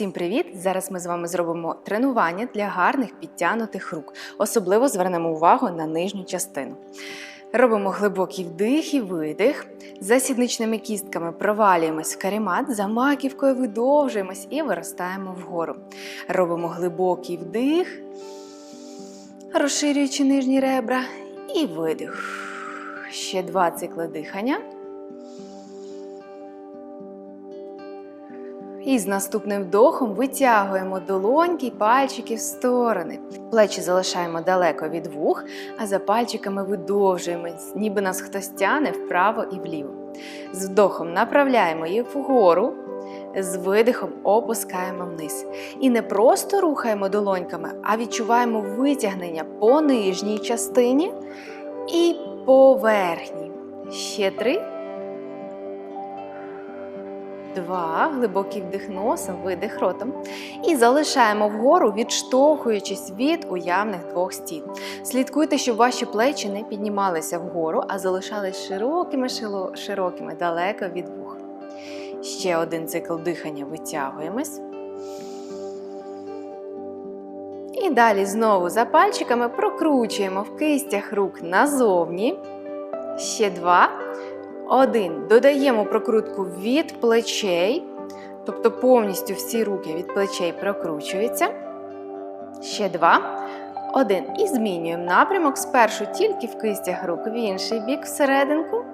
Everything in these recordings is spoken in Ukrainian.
Всім привіт! Зараз ми з вами зробимо тренування для гарних підтягнутих рук. Особливо звернемо увагу на нижню частину. Робимо глибокий вдих і видих. За сідничними кістками провалюємось в каремат, за маківкою видовжуємось і виростаємо вгору. Робимо глибокий вдих, розширюючи нижні ребра, і видих. Ще два цикли дихання. І з наступним вдохом витягуємо долоньки й пальчики в сторони. Плечі залишаємо далеко від вух, а за пальчиками видовжуємось, ніби нас хтось тяне вправо і вліво. З вдохом направляємо їх вгору, з видихом опускаємо вниз. І не просто рухаємо долоньками, а відчуваємо витягнення по нижній частині і по верхній. Ще три. Два. Глибокий вдих носом, видих ротом. І залишаємо вгору, відштовхуючись від уявних двох стін. Слідкуйте, щоб ваші плечі не піднімалися вгору, а залишались широкими, широкими, далеко від вух. Ще один цикл дихання витягуємось. І далі знову за пальчиками прокручуємо в кистях рук назовні. Ще два. Один. Додаємо прокрутку від плечей, тобто повністю всі руки від плечей прокручуються. Ще два. Один. І змінюємо напрямок спершу тільки в кистях рук, в інший бік всерединку.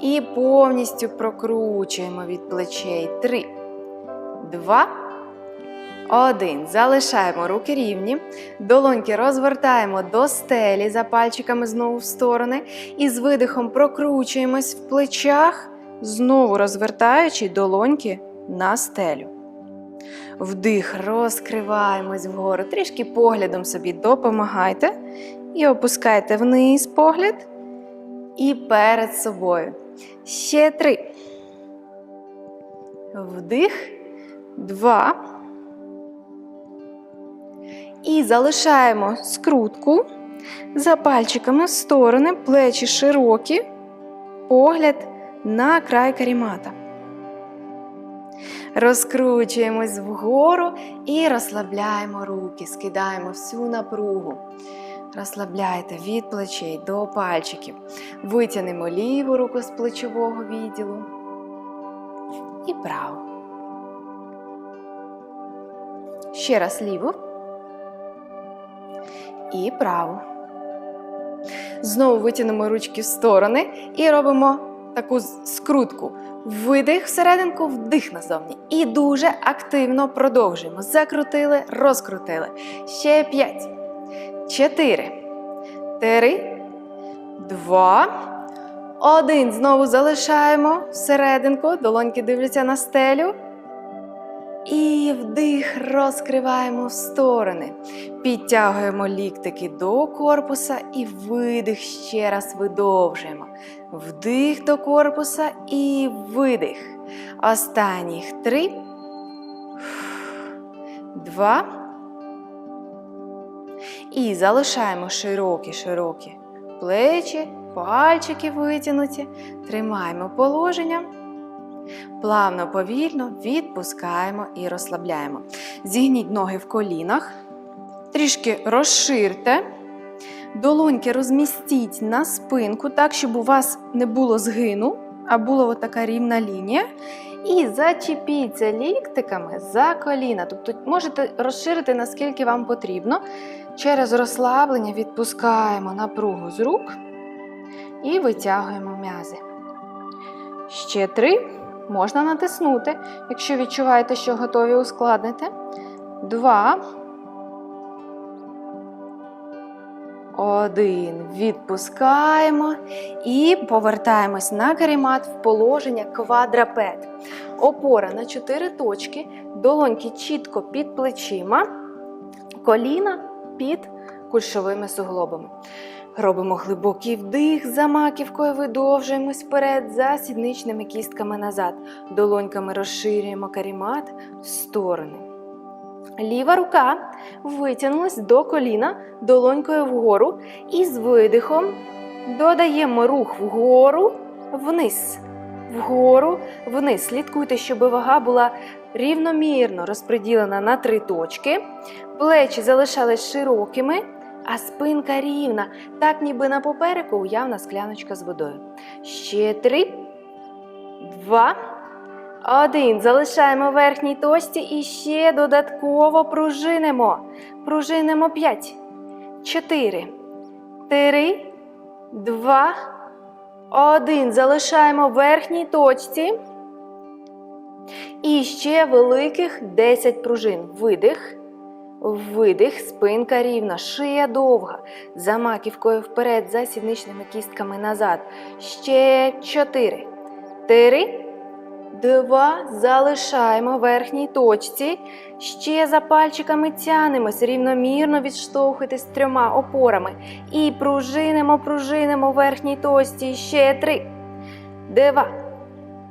І повністю прокручуємо від плечей. Три, два, один. Залишаємо руки рівні. Долоньки розвертаємо до стелі за пальчиками знову в сторони. І з видихом прокручуємось в плечах, знову розвертаючи долоньки на стелю. Вдих, розкриваємось вгору. Трішки поглядом собі допомагайте. І опускайте вниз погляд. І перед собою. Ще три. Вдих. Два. І залишаємо скрутку за пальчиками в сторони, плечі широкі, погляд на край карімата. Розкручуємось вгору і розслабляємо руки, скидаємо всю напругу. Розслабляйте від плечей до пальчиків. Витягнемо ліву руку з плечового відділу і праву. Ще раз ліву і праву. Знову витягнемо ручки в сторони і робимо таку скрутку. Видих всерединку, вдих назовні. І дуже активно продовжуємо. Закрутили, розкрутили. Ще п'ять. Чотири. Три. Два. Один. Знову залишаємо всерединку. Долоньки дивляться на стелю. І вдих розкриваємо в сторони. Підтягуємо ліктики до корпуса і видих ще раз видовжуємо. Вдих до корпуса і видих. Останніх три. Два. І залишаємо широкі-широкі плечі, пальчики витягнуті. Тримаємо положення. Плавно, повільно відпускаємо і розслабляємо. Зігніть ноги в колінах, трішки розширте, долоньки розмістіть на спинку, так, щоб у вас не було згину, а була така рівна лінія. І зачепіться ліктиками за коліна. Тобто можете розширити наскільки вам потрібно. Через розслаблення відпускаємо напругу з рук і витягуємо м'язи. Ще три. Можна натиснути, якщо відчуваєте, що готові ускладнити. Два. Один. Відпускаємо і повертаємось на каремат в положення квадрапет. Опора на чотири точки, долоньки чітко під плечима, коліна під кульшовими суглобами. Робимо глибокий вдих, за маківкою видовжуємось вперед, за сідничними кістками назад. Долоньками розширюємо карімат в сторони. Ліва рука витягнулась до коліна долонькою вгору і з видихом додаємо рух вгору, вниз. вгору, вниз. Слідкуйте, щоб вага була рівномірно розподілена на три точки. Плечі залишались широкими, а спинка рівна, так ніби на попереку уявна скляночка з водою. Ще три, два, один. Залишаємо верхній точці і ще додатково пружинимо. Пружинимо п'ять, чотири, три, два, один. Залишаємо верхній точці. І ще великих 10 пружин. Видих. Видих, спинка рівна, шия довга, за маківкою вперед, за сідничними кістками назад. Ще чотири. Три. Два. Залишаємо в верхній точці. Ще за пальчиками тянемось, рівномірно відштовхуйтесь трьома опорами. І пружинимо, пружинимо в верхній точці. Ще три. Два.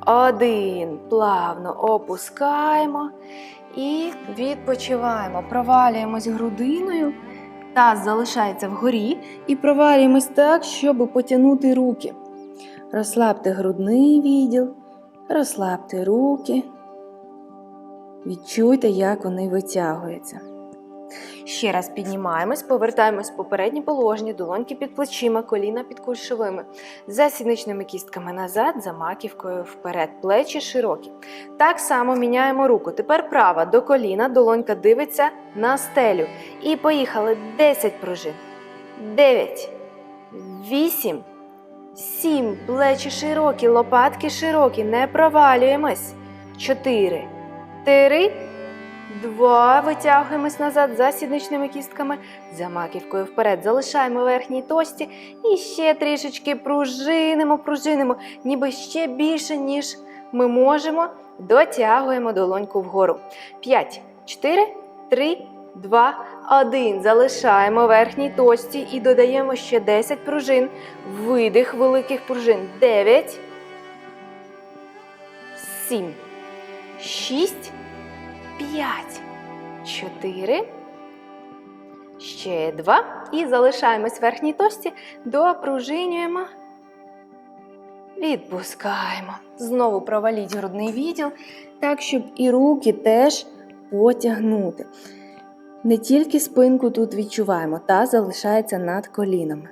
Один. Плавно опускаємо. І відпочиваємо. Провалюємось грудиною. Таз залишається вгорі. І провалюємось так, щоб потягнути руки. Розслабте грудний відділ, розслабте руки. Відчуйте, як вони витягуються. Ще раз піднімаємось, повертаємось в попереднє положення, долоньки під плечима, коліна під кульшовими, за сідничними кістками назад, за маківкою вперед, плечі широкі. Так само міняємо руку. Тепер права до коліна, долонька дивиться на стелю. І поїхали 10 пружин. 9, 8, 7, плечі широкі, лопатки широкі, не провалюємось. 4, 3, Два. Витягуємось назад за сідничними кістками, за маківкою вперед. Залишаємо верхній точці і ще трішечки пружинимо, пружинимо, ніби ще більше, ніж ми можемо. Дотягуємо долоньку вгору. 5, 4, 3, 2, 1. Залишаємо верхній точці і додаємо ще 10 пружин. Видих великих пружин. 9, 7, 6, 5, 4, ще 2. І залишаємось в верхній точці, допружинюємо, відпускаємо. Знову проваліть грудний відділ, так, щоб і руки теж потягнути. Не тільки спинку тут відчуваємо, та залишається над колінами.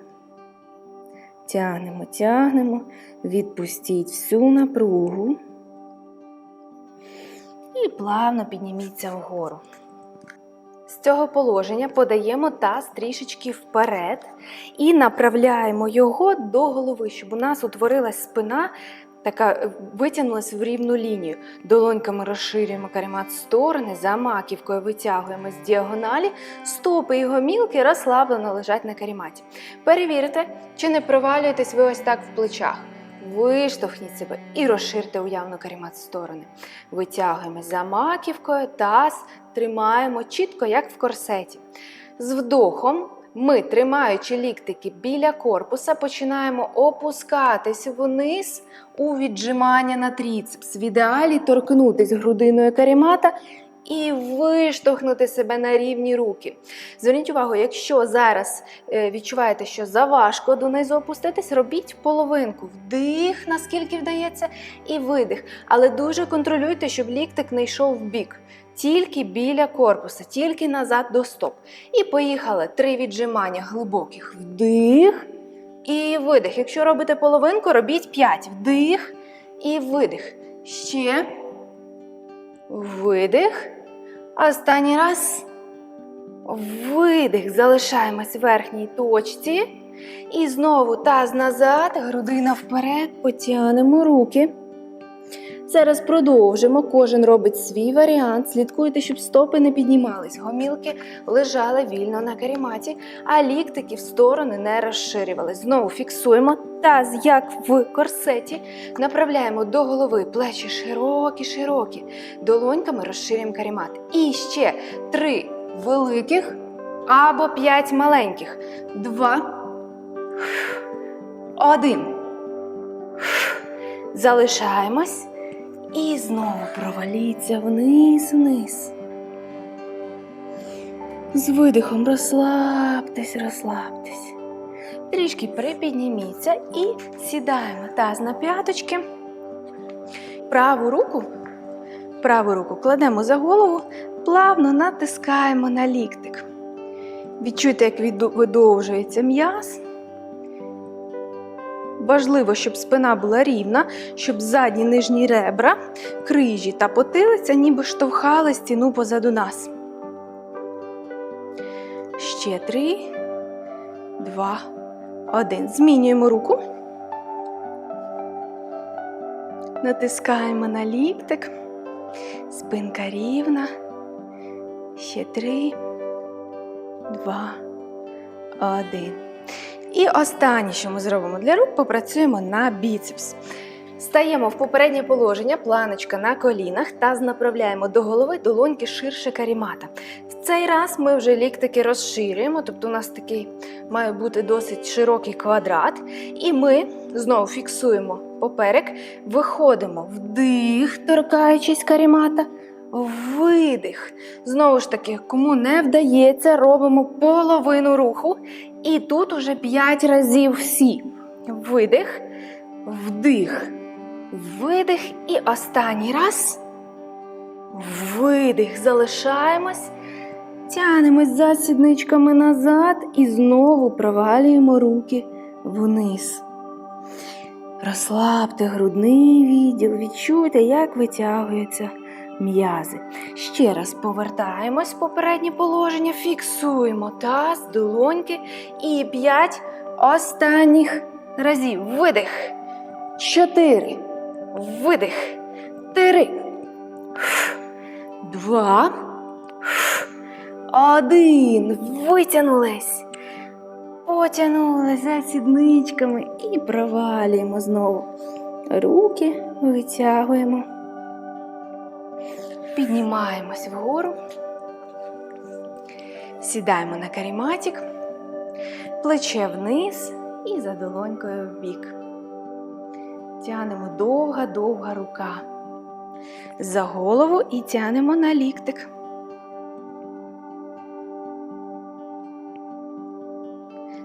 Тягнемо, тягнемо, відпустіть всю напругу. І плавно підніміться вгору. З цього положення подаємо таз трішечки вперед і направляємо його до голови, щоб у нас утворилась спина, така е, витягнулась в рівну лінію. Долоньками розширюємо каремат сторони, за маківкою витягуємо з діагоналі, стопи і гомілки розслаблено лежать на карематі. Перевірте, чи не провалюєтесь ви ось так в плечах. Виштовхніть себе і розширте уявно каремат в сторони. Витягуємо за маківкою, таз тримаємо чітко, як в корсеті. З вдохом ми, тримаючи ліктики біля корпуса, починаємо опускатись вниз у віджимання на тріцепс. В ідеалі торкнутись грудиною каремата і виштовхнути себе на рівні руки. Зверніть увагу, якщо зараз е, відчуваєте, що заважко донизу опуститись, робіть половинку. Вдих, наскільки вдається, і видих. Але дуже контролюйте, щоб ліктик не йшов в бік. Тільки біля корпуса, тільки назад до стоп. І поїхали. Три віджимання глибоких. Вдих і видих. Якщо робите половинку, робіть п'ять. Вдих і видих. Ще. Видих. Останній раз. Видих. Залишаємось в верхній точці. І знову таз назад, грудина вперед, потягнемо руки. Зараз продовжимо. Кожен робить свій варіант. Слідкуйте, щоб стопи не піднімались. Гомілки лежали вільно на каріматі, а ліктики в сторони не розширювались. Знову фіксуємо таз, як в корсеті. Направляємо до голови плечі широкі, широкі. Долоньками розширюємо карімат. І ще три великих або п'ять маленьких. Два. Один. Залишаємось. І знову проваліться вниз, вниз. З видихом розслабтесь, розслабтесь. Трішки припідніміться і сідаємо таз на п'яточки. праву руку, праву руку кладемо за голову, плавно натискаємо на ліктик. Відчуйте, як видовжується м'яз. Важливо, щоб спина була рівна, щоб задні нижні ребра, крижі та потилиця ніби штовхали стіну позаду нас. Ще три, два, один. Змінюємо руку. Натискаємо на ліктик. Спинка рівна. Ще три, два, один. І останнє, що ми зробимо для рук, попрацюємо на біцепс. Стаємо в попереднє положення, планочка на колінах та направляємо до голови долоньки ширше карімата. В цей раз ми вже ліктики розширюємо, тобто у нас такий має бути досить широкий квадрат. І ми знову фіксуємо поперек, виходимо вдих, торкаючись карімата, видих. Знову ж таки, кому не вдається, робимо половину руху. І тут уже 5 разів всі. Видих, вдих, видих. І останній раз. Видих. Залишаємось. Тянемось за сідничками назад і знову провалюємо руки вниз. Розслабте грудний відділ, відчуйте, як витягуються м'язи. Ще раз повертаємось в попереднє положення, фіксуємо таз, долоньки і п'ять останніх разів. Видих. Чотири. Видих. Три. Два. Один. Витягнулись. Потягнули за сідничками і провалюємо знову. Руки витягуємо. Піднімаємось вгору. Сідаємо на каріматік, плече вниз і за долонькою в бік. Тянемо довга-довга рука. За голову і тянемо на ліктик.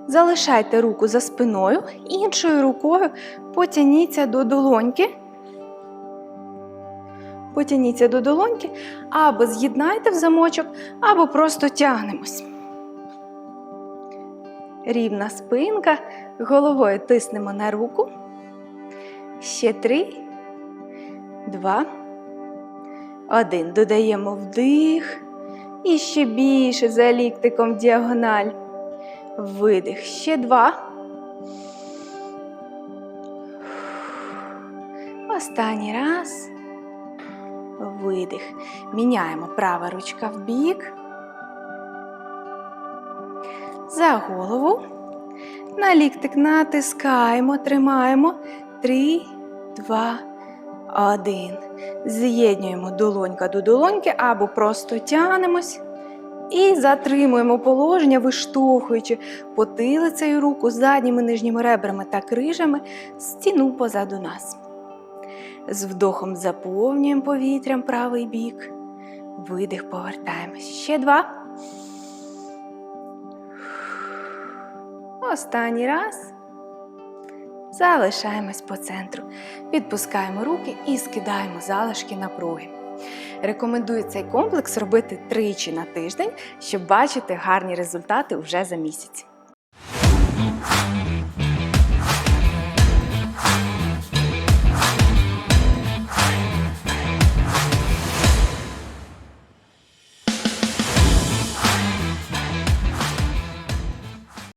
Залишайте руку за спиною, іншою рукою потяніться до долоньки. Потяніться до долоньки, або з'єднайте в замочок, або просто тягнемось. Рівна спинка, головою тиснемо на руку. Ще три, два, один. Додаємо вдих. І ще більше за ліктиком діагональ. Видих. Ще два. Останній раз. Видих. Міняємо права ручка в бік. За голову. На ліктик натискаємо, тримаємо. Три, два, один. З'єднуємо долонька до долоньки або просто тянемось. І затримуємо положення, виштовхуючи потилицею руку задніми нижніми ребрами та крижами стіну позаду нас. З вдохом заповнюємо повітрям правий бік. Видих, повертаємось. Ще два. Останній раз. Залишаємось по центру. Відпускаємо руки і скидаємо залишки напруги. Рекомендую цей комплекс робити тричі на тиждень, щоб бачити гарні результати вже за місяць.